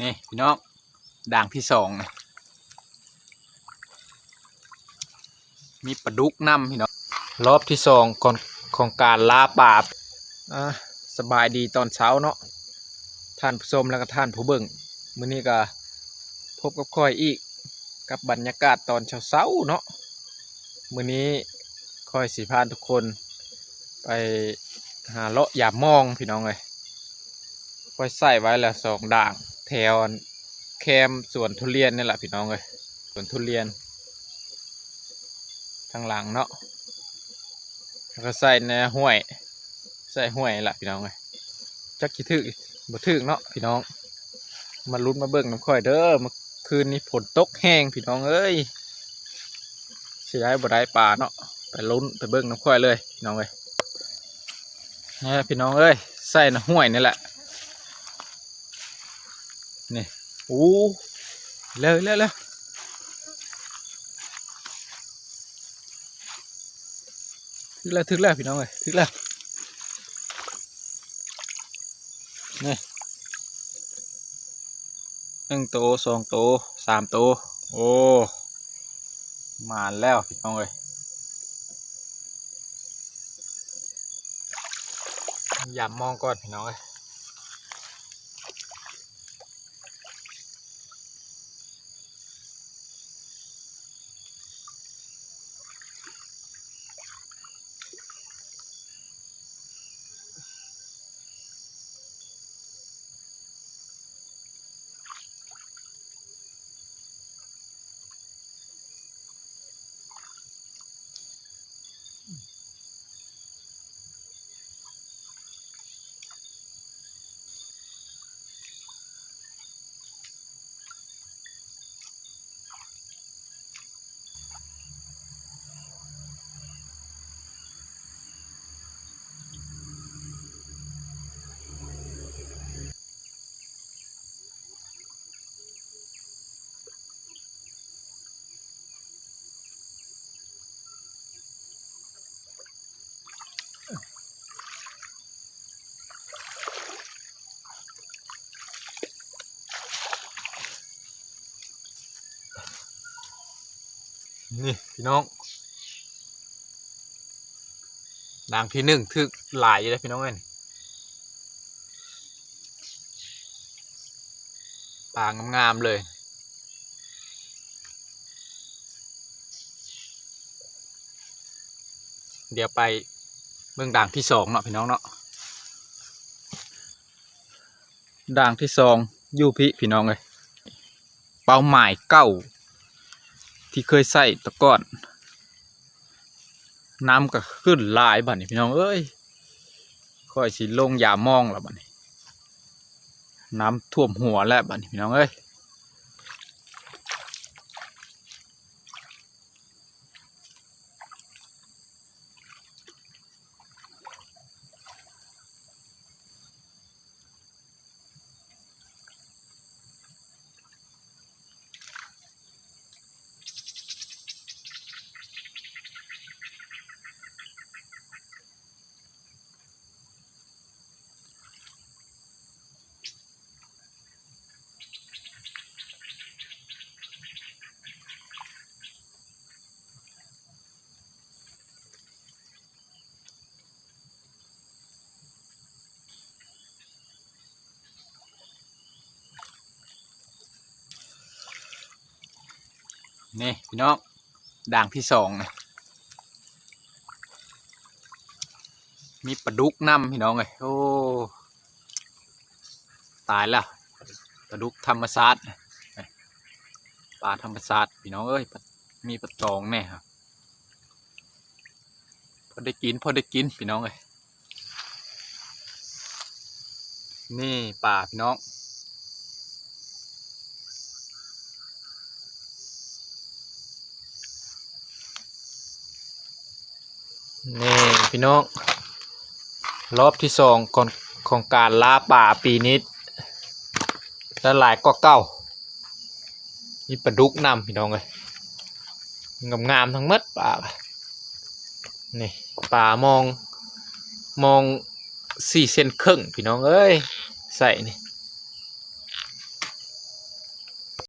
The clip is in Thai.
นี่พี่น้องด่างที่สองนะมีปลาดุกน้ำพี่น้องรอบที่สองก่อนของการล่าปลาอะสบายดีตอนเช้าเนาะท่านผู้ชมแล้วก็ท่านผู้เบิ่งมื้อนี้ก็พบกับค่อยอีกกับบรรยากาศตอนเช้าๆเนาะมื้อนี้ค่อยสิพานทุกคนไปหาเลาะยามมองพี่น้องเลยค่อยใส่ไว้แล้วสองด่าง ถวแคมสวนทุเรียนนี่แหละพี่น้องเลยสวนทุเรียนทางหลังเนาะแล้วก็ใส่ในห้วย ใส่ห้วยนี่แหละพี่น้องเลยจักคิดถึกบ่ถึกเนาะพี่น้อง มาลุ้นมาเบิ่งน้ำค่อยเด้อเมื่อคืนนี้ฝนตกแห้งพี่น้องเอ้ยเสียดายบ่ได้ปลาเนาะไปลุ้นไปเบิ่งน้ำค่อยเลยพี่น้องเลยนี่พี่น้องเอ้ยใส่ในห้วยนี่แหละ นี่โอ้เร็วเร็วเร็วถึกแล้วถึกแล้วพี่น้องเอ้ยถึกแล้วนี่หนึ่งโตวสองโตวสามโตวโอ้มาแล้วพี่น้องเอ้ยอย่ามองก่อนพี่น้องเอ้ย นี่พี่น้องด่างที่หนึ่งทึกหลายอยู่เลยพี่น้องเอ้ยปลางามๆเลย เดี๋ยวไปเบื้องด่างที่สองเนาะพี่น้องเนาะด่างที่สองยูพิพี่น้องเลยเป้าหมายเก้า ที่เคยใส่ตะก่อน น้ำก็ขึ้นหลายบัดนี้พี่น้องเอ้ยค่อยสิลงยามองแล้วบัดนี้ น้ำท่วมหัวแล้วบัดนี้พี่น้องเอ้ย นี่พี่น้องด่างที่สองนะมีปลาดุกน้ำพี่น้องเลยโอ้ ตายแล้วปลาดุกธรรมชาติปลาธรรมชาติพี่น้องเอ้ยมีปลาตองแน่ครับพอได้กินพอได้กินพี่น้องเลยนี่ปลาพี่น้อง นี่พี่น้อง รอบที่สองของของการล่าป่าปีนี้และหลายก็เก้ามีปลาดุกนำพี่น้องเลยงามงามๆทั้งหมดป่านี่ป่ามองมองสี่เซนครึ่งพี่น้องเอ้ยใส่นี่